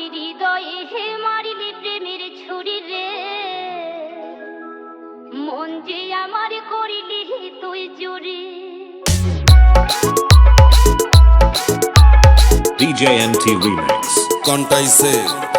মোদের হৃদয়ে হে মারিলে প্রেমের ছুরি রে মন যে আমার করিলে তুই জুড়ি DJ MT Remix. Contaise.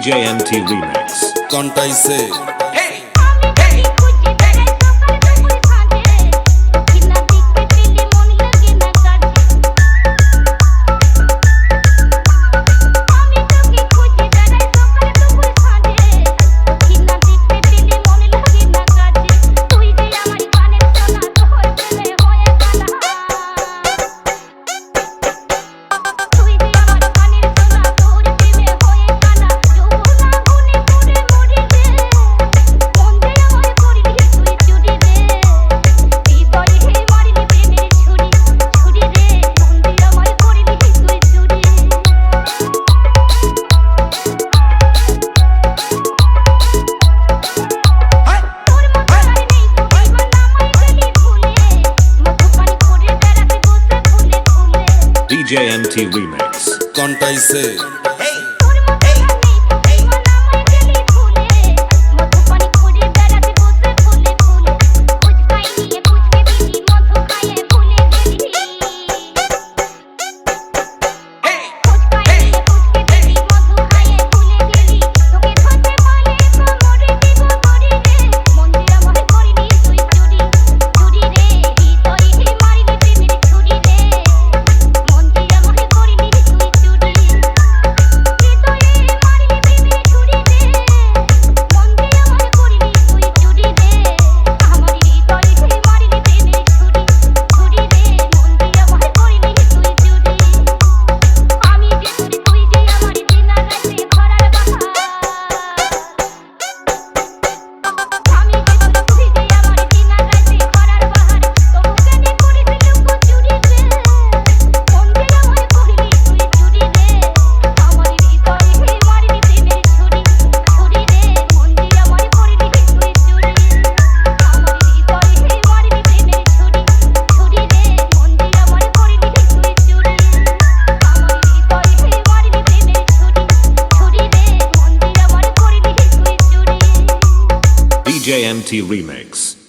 DJMT Remix. say? JMT Remix. Contaise. DJMT Remix.